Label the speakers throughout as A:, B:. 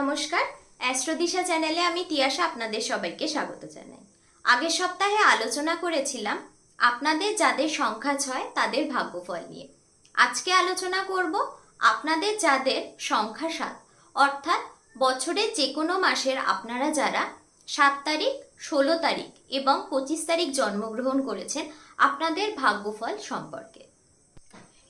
A: নমস্কার, অ্যাস্ট্রোদিশা চ্যানেলে আমি তিয়াশা আপনাদের সবাইকে স্বাগত জানাই। আগের সপ্তাহে আলোচনা করেছিলাম আপনাদের যাদের সংখ্যা ছয়, তাদের ভাগ্যফল নিয়ে। আজকে আলোচনা করব আপনাদের যাদের সংখ্যা সাত, অর্থাৎ বছরের যে কোনো মাসের আপনারা যারা সাত তারিখ, ষোলো তারিখ এবং পঁচিশ তারিখ জন্মগ্রহণ করেছেন, আপনাদের ভাগ্যফল সম্পর্কে।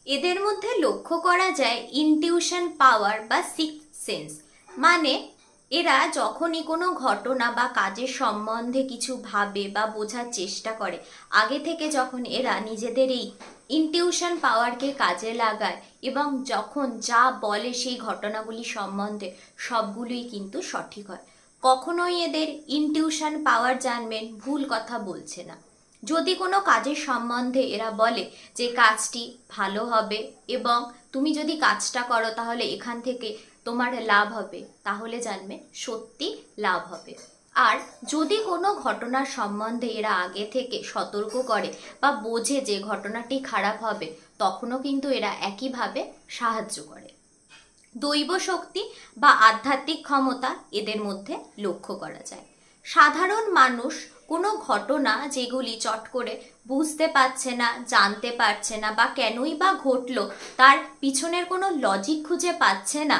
A: এদের মধ্যে লক্ষ্য করা যায় ইনটিউশন পাওয়ার বা সিক্স সেন্স মানে এরা যখনই কোনো ঘটনা বা কাজের সম্বন্ধে কিছু ভাবে বা বোঝার চেষ্টা করে, আগে থেকে যখন এরা নিজেদের এই ইনটিউশন পাওয়ারকে কাজে লাগায় এবং যখন যা বলে সেই ঘটনাগুলি সম্বন্ধে সবগুলোই কিন্তু সঠিক হয়। কখনোই এদের ইনটিউশন পাওয়ার জানবেন, ভুল কথা বলছে না। যদি কোনো কাজের সম্বন্ধে এরা বলে যে কাজটি ভালো হবে এবং তুমি যদি কাজটা করো তাহলে এখান থেকে তোমার লাভ হবে, তাহলে জানবে সত্যি লাভ হবে। আর যদি কোনো ঘটনার সম্বন্ধে এরা আগে থেকে সতর্ক করে বা বোঝে যে ঘটনাটি খারাপ হবে, তখনও কিন্তু এরা একইভাবে সাহায্য করে। দৈব শক্তি বা আধ্যাত্মিক ক্ষমতা এদের মধ্যে লক্ষ্য করা যায়। সাধারণ মানুষ কোনো ঘটনা যেগুলি চট করে বুঝতে পারছে না, জানতে পারছে না বা কেনই বা ঘটলো, তার পিছনের কোনো লজিক খুঁজে পাচ্ছে না,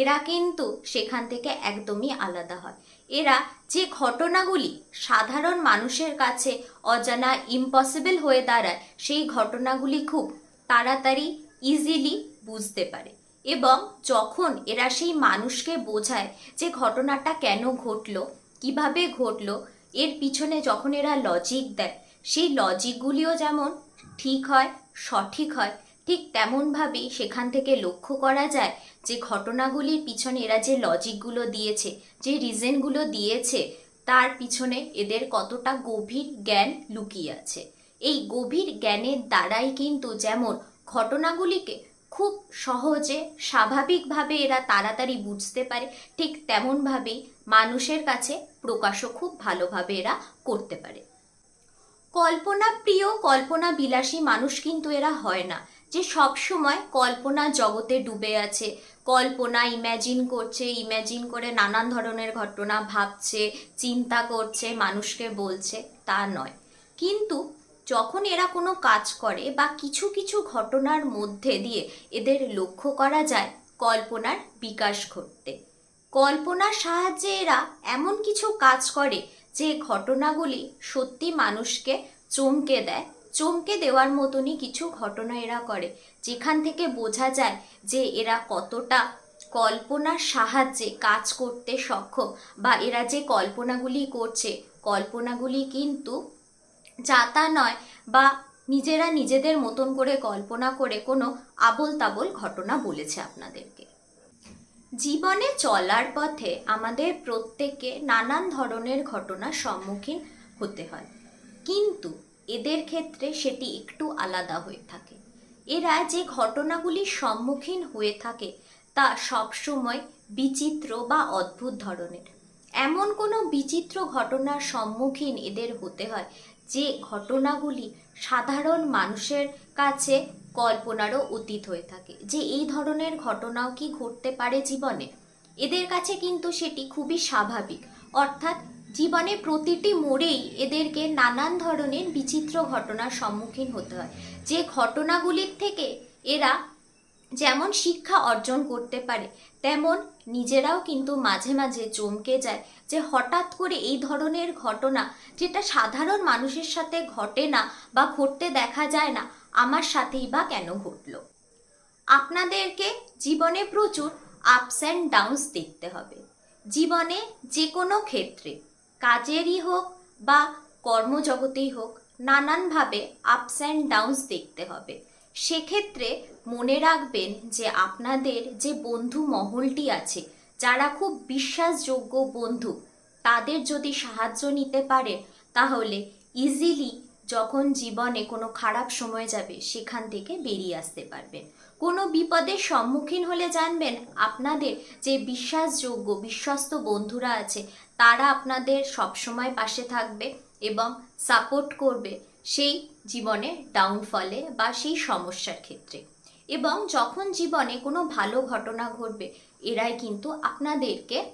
A: এরা কিন্তু সেখান থেকে একদমই আলাদা হয়। এরা যে ঘটনাগুলি সাধারণ মানুষের কাছে অজানা ইম্পসিবল হয়ে দাঁড়ায়, সেই ঘটনাগুলি খুব তাড়াতাড়ি ইজিলি বুঝতে পারে। এবং যখন এরা সেই মানুষকে বোঝায় যে ঘটনাটা কেন ঘটলো, কীভাবে ঘটলো এর পিছনে যখন এরা লজিক দেয়, সেই লজিকগুলিও যেমন ঠিক হয়, সঠিক হয়, ঠিক তেমনভাবেই সেখান থেকে লক্ষ্য করা যায় যে ঘটনাগুলির পিছনে এরা যে লজিকগুলো দিয়েছে, যে রিজনগুলো দিয়েছে, তার পিছনে এদের কতটা গভীর জ্ঞান লুকিয়ে আছে। এই গভীর জ্ঞানের দ্বারাই কিন্তু যেমন ঘটনাগুলিকে খুব সহজে, স্বাভাবিকভাবে এরা তাড়াতাড়ি বুঝতে পারে। ঠিক তেমনভাবেই মানুষের কাছে প্রকাশও খুব ভালোভাবে এরা করতে পারে। কল্পনা প্রিয় কল্পনা বিলাসী মানুষ কিন্তু এরা হয় না। যে সব সময় কল্পনা জগতে ডুবে আছে, কল্পনা ইম্যাজিন করছে ইম্যাজিন করে নানান ধরনের ঘটনা ভাবছে, চিন্তা করছে, মানুষকে বলছে, তা নয়। কিন্তু যখন এরা কোনো কাজ করে বা কিছু কিছু ঘটনার মধ্যে দিয়ে এদের লক্ষ্য করা যায় কল্পনার বিকাশ ঘটতে। কল্পনার সাহায্যে এরা এমন কিছু কাজ করে যে ঘটনাগুলি সত্যি মানুষকে চমকে দেয়। চমকে দেওয়ার মতনই কিছু ঘটনা এরা করে, যেখান থেকে বোঝা যায় যে এরা কতটা কল্পনার সাহায্যে কাজ করতে সক্ষম বা এরা যে কল্পনাগুলি করছে, কল্পনাগুলি কিন্তু যা তা নয় বা নিজেরা নিজেদের মতন করে কল্পনা করে কোনো আবোল তাবোল ঘটনা বলেছে আপনাদেরকে। জীবনে চলার পথে আমাদের প্রত্যেককে নানান ধরনের ঘটনার সম্মুখীন হতে হয়। কিন্তু এদের ক্ষেত্রে সেটি একটু আলাদা হয়ে থাকে। এরা যে ঘটনাগুলির সম্মুখীন হয়ে থাকে তা সবসময় বিচিত্র বা অদ্ভুত ধরনের। এমন কোনো বিচিত্র ঘটনার সম্মুখীন এদের হতে হয় যে ঘটনাগুলি সাধারণ মানুষের কাছে কল্পনারও অতীত হয়ে থাকে। যে এই ধরনের ঘটনাও কি ঘটতে পারে জীবনে? এদের কাছে কিন্তু সেটি খুবই স্বাভাবিক। অর্থাৎ জীবনে প্রতিটি মোড়েই এদেরকে নানান ধরনের বিচিত্র ঘটনার সম্মুখীন হতে হয়। যে ঘটনাগুলির থেকে এরা যেমন শিক্ষা অর্জন করতে পারে, তেমন নিজেরাও কিন্তু মাঝে মাঝে চমকে যায় যে হঠাৎ করে এই ধরনের ঘটনা যেটা সাধারণ মানুষের সাথে ঘটে না বা ঘটতে দেখা যায় না, আমার সাথেই বা কেন ঘটলো? আপনাদেরকে জীবনে প্রচুর আপস অ্যান্ড ডাউনস দেখতে হবে। জীবনে যে কোনো ক্ষেত্রে, কাজেরই হোক বা কর্মজগতেই হোক, নানানভাবে আপস অ্যান্ড ডাউনস দেখতে হবে। সেক্ষেত্রে মনে রাখবেন যে আপনাদের যে বন্ধু মহলটি আছে, যারা খুব বিশ্বাসযোগ্য বন্ধু, তাদের যদি সাহায্য নিতে পারে, তাহলে ইজিলি যখন জীবনে কোনো খারাপ সময় যাবে, সেখান থেকে বেরিয়ে আসতে পারবেন। কোনো বিপদের সম্মুখীন হলে জানবেন, আপনাদের যে বিশ্বাসযোগ্য, বিশ্বস্ত বন্ধুরা আছে, তারা আপনাদের সবসময় পাশে থাকবে এবং সাপোর্ট করবে। সেই জীবনে ডাউনফলে বা সেই সমস্যার ক্ষেত্রে। এবং যখন জীবনে কোনো ভালো ঘটনা ঘটবে, এরাই কিন্তু আপনাদেরকে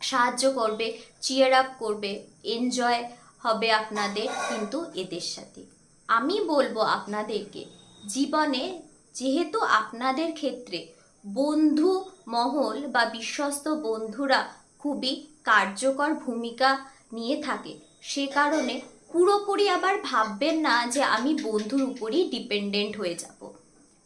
A: সাহায্য করবে চিয়ার আপ করবে এনজয় হবে আপনাদের কিন্তু এদের সাথে। আমি বলব আপনাদেরকে, জীবনে যেহেতু আপনাদের ক্ষেত্রে বন্ধু মহল বা বিশ্বস্ত বন্ধুরা খুবই কার্যকর ভূমিকা নিয়ে থাকে, সে কারণে পুরোপুরি আবার ভাববেন না যে আমি বন্ধুর উপরই ডিপেন্ডেন্ট হয়ে যাব।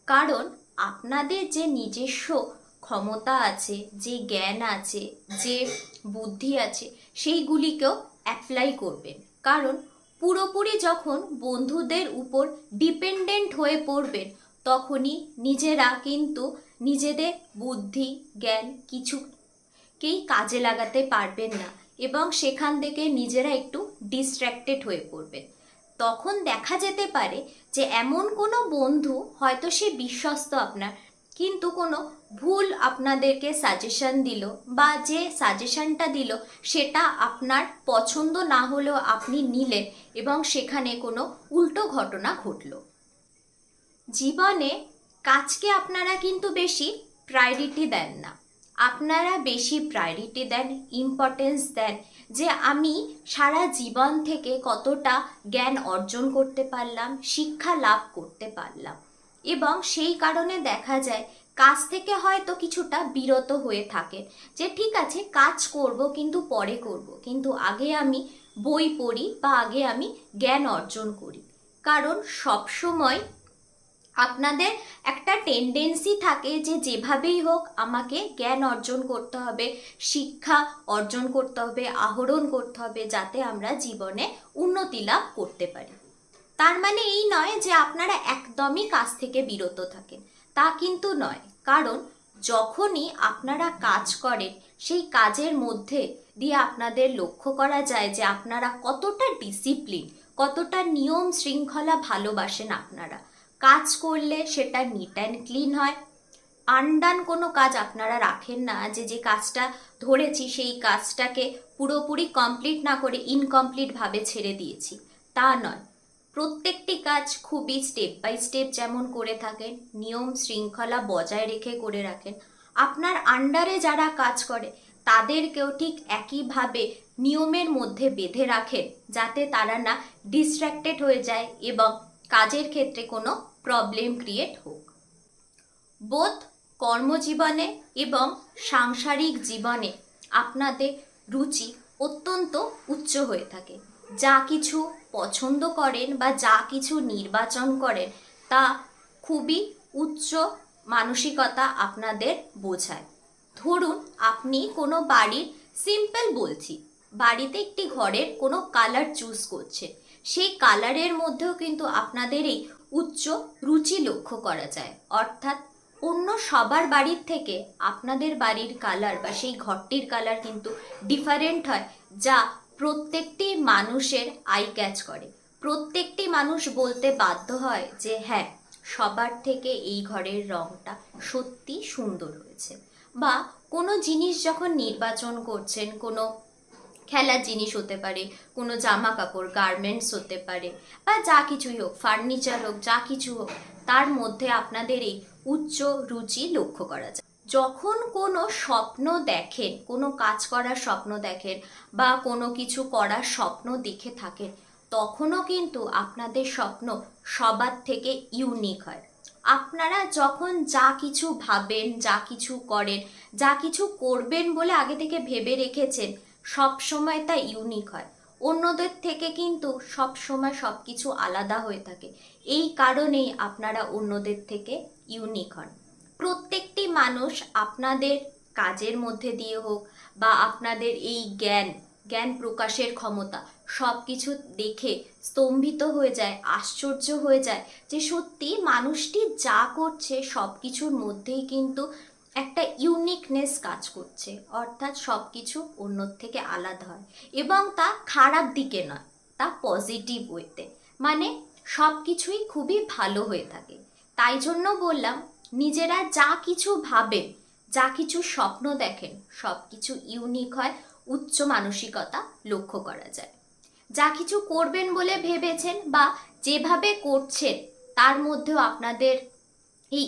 A: কারণ আপনাদের যে নিজস্ব ক্ষমতা আছে, যে জ্ঞান আছে, যে বুদ্ধি আছে, সেইগুলিকেও অ্যাপ্লাই করবেন। কারণ পুরোপুরি যখন বন্ধুদের উপর ডিপেন্ডেন্ট হয়ে পড়বেন, তখনই নিজেরা কিন্তু নিজেদের বুদ্ধি, জ্ঞান কিছুকেই কাজে লাগাতে পারবেন না। এবং সেখান থেকে নিজেরা একটু ডিস্ট্র্যাক্টেড হয়ে পড়বে। তখন দেখা যেতে পারে যে এমন কোনো বন্ধু হয়তো সে বিশ্বস্ত আপনার, কিন্তু কোনো ভুল আপনাদেরকে সাজেশন দিল বা যে সাজেশনটা দিল সেটা আপনার পছন্দ না হলেও আপনি নিলেন এবং সেখানে কোনো উল্টো ঘটনা ঘটলো। জীবনে কাজকে আপনারা কিন্তু বেশি প্রায়োরিটি দেন না। আপনারা বেশি প্রায়োরিটি দেন ইম্পর্টেন্স দেন যে আমি সারা জীবন থেকে কতটা জ্ঞান অর্জন করতে পারলাম, শিক্ষা লাভ করতে পারলাম। এবং সেই কারণে দেখা যায় কাজ থেকে হয়তো কিছুটা বিরত হয়ে থাকেন যে ঠিক আছে, কাজ করব কিন্তু পরে করব, কিন্তু আগে আমি বই পড়ি বা আগে আমি জ্ঞান অর্জন করি। কারণ সবসময় আপনাদের একটা টেন্ডেন্সি থাকে যে যেভাবেই হোক আমাকে জ্ঞান অর্জন করতে হবে, শিক্ষা অর্জন করতে হবে, আহরণ করতে হবে যাতে আমরা জীবনে উন্নতি লাভ করতে পারি। তার মানে এই নয় যে আপনারা একদমই কাজ থেকে বিরত থাকেন, তা কিন্তু নয়। কারণ যখনই আপনারা কাজ করেন, সেই কাজের মধ্যে দিয়ে আপনাদের লক্ষ্য করা যায় যে আপনারা কতটা ডিসিপ্লিন কতটা নিয়ম শৃঙ্খলা ভালোবাসেন আপনারা। কাজ করলে সেটা নিট অ্যান্ড ক্লিন হয়। আনডান কোনো কাজ আপনারা রাখেন না যে যে কাজটা ধরেছি সেই কাজটাকে পুরোপুরি কমপ্লিট না করে ইনকমপ্লিট ভাবে ছেড়ে দিয়েছি। তা নয়। প্রত্যেকটি কাজ খুবই স্টেপ বাই স্টেপ যেমন করে থাকেন, নিয়ম শৃঙ্খলা বজায় রেখে করে রাখেন। আপনার আন্ডারে যারা কাজ করে, তাদেরকেও ঠিক একইভাবে নিয়মের মধ্যে বেঁধে রাখেন যাতে তারা না ডিস্ট্র্যাক্টেড হয়ে যায় এবং কাজের ক্ষেত্রে কোনো প্রবলেম ক্রিয়েট হোক। বোধ কর্মজীবনে এবং সাংসারিক জীবনে আপনাদের রুচি অত্যন্ত উচ্চ হয়ে থাকে। যা কিছু পছন্দ করেন বা যা কিছু নির্বাচন করেন, তা খুবই উচ্চ মানসিকতা আপনাদের বোঝায়। ধরুন, আপনি কোনো বাড়ির সিম্পল বলছি, বাড়িতে একটি ঘরের কোনো কালার চুজ করছেন। সেই কালারের মধ্যেও কিন্তু আপনাদের এই উচ্চ রুচি লক্ষ্য করা যায়। অর্থাৎ অন্য সবার বাড়ির থেকে আপনাদের বাড়ির কালার বা সেই ঘরটির কালার কিন্তু ডিফারেন্ট হয়, যা প্রত্যেকটি মানুষের আই ক্যাচ করে। প্রত্যেকটি মানুষ বলতে বাধ্য হয় যে হ্যাঁ সবার থেকে এই ঘরের রংটা সত্যি সুন্দর হয়েছে। বা কোনো জিনিস যখন নির্বাচন করছেন, কোনো খেলার জিনিস হতে পারে, কোনো জামা কাপড় গার্মেন্টস হতে পারে, বা যা কিছুই হোক ফার্নিচার হোক, যা কিছু হোক, তার মধ্যে আপনাদের এই উচ্চ রুচি লক্ষ্য করা যায়। যখন কোনো স্বপ্ন দেখেন, কোনো কাজ করার স্বপ্ন দেখেন, বা কোনো কিছু করার স্বপ্ন দেখে থাকেন, তখনও কিন্তু আপনাদের স্বপ্ন সবার থেকে ইউনিক হয়। আপনারা যখন যা কিছু ভাবেন, যা কিছু করেন, যা কিছু করবেন বলে আগে থেকে ভেবে রেখেছেন সব সময় তা ইউনিক হয়। অন্যদের থেকে কিন্তু সব সময় সব কিছু আলাদা হয়ে থাকে। এই কারণেই আপনারা অন্যদের থেকে ইউনিক হন। প্রত্যেকটি মানুষ আপনাদের কাজের মধ্যে দিয়ে হোক বা আপনাদের এই জ্ঞান জ্ঞান প্রকাশের ক্ষমতা সব কিছু দেখে স্তম্ভিত হয়ে যায়, আশ্চর্য হয়ে যায় যে সত্যি মানুষটি যা করছে সব কিছুর মধ্যেই কিন্তু একটা ইউনিকনেস কাজ করছে। অর্থাৎ সব কিছু অন্যর থেকে আলাদা হয় এবং তা খারাপ দিকে নয়, তা পজিটিভ ওয়েতে মানে সব কিছুই খুবই ভালো হয়ে থাকে। তাই জন্য বললাম, নিজেরা যা কিছু ভাবেন, যা কিছু স্বপ্ন দেখেন সব কিছু ইউনিক হয়, উচ্চ মানসিকতা লক্ষ্য করা যায়। যা কিছু করবেন বলে ভেবেছেন বা যেভাবে করছেন, তার মধ্যেও আপনাদের এই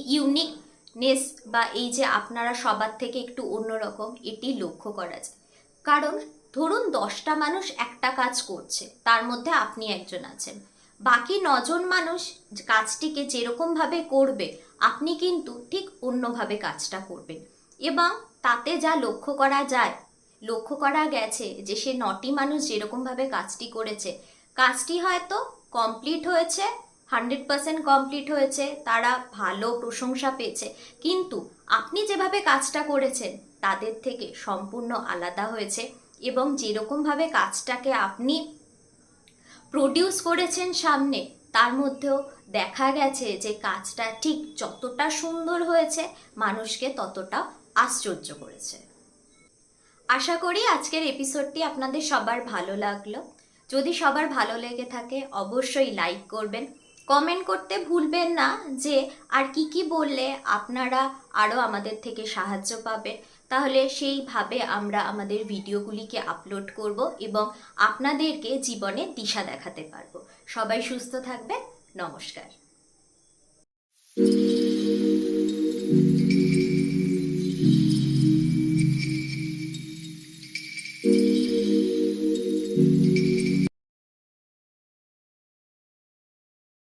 A: ইউনিকনেস বা এই যে আপনারা সবার থেকে একটু অন্যরকম এটি লক্ষ্য করা যায়। কারণ ধরুন দশটা মানুষ একটা কাজ করছে, তার মধ্যে আপনি একজন আছেন। বাকি নজন মানুষ কাজটিকে যেরকমভাবে করবে, আপনি কিন্তু ঠিক অন্যভাবে কাজটা করবেন। এবং তাতে যা লক্ষ্য করা যায়, লক্ষ্য করা গেছে যে সে নটি মানুষ যেরকমভাবে কাজটি করেছে, কাজটি হয়তো কমপ্লিট হয়েছে হান্ড্রেড পার্সেন্ট কমপ্লিট হয়েছে, তারা ভালো প্রশংসা পেয়েছে। কিন্তু আপনি যেভাবে কাজটা করেছেন, তাদের থেকে সম্পূর্ণ আলাদা হয়েছে এবং যেরকমভাবে কাজটাকে আপনি প্রডিউস করেছেন সামনে, তার মধ্যেও দেখা গেছে যে কাজটা ঠিক যতটা সুন্দর হয়েছে, মানুষকে ততটা আশ্চর্য করেছে। আশা করি আজকের এপিসোডটি আপনাদের সবার ভালো লাগল। যদি সবার ভালো লেগে থাকে, অবশ্যই লাইক করবেন। কমেন্ট করতে ভুলবেন না যে আর কি কি বললে আপনারা আরও আমাদের থেকে সাহায্য পাবেন। তাহলে সেইভাবে আমরা আমাদের ভিডিওগুলিকে আপলোড করব এবং আপনাদেরকে জীবনে দিশা দেখাতে পারব। সবাই সুস্থ থাকবেন। নমস্কার।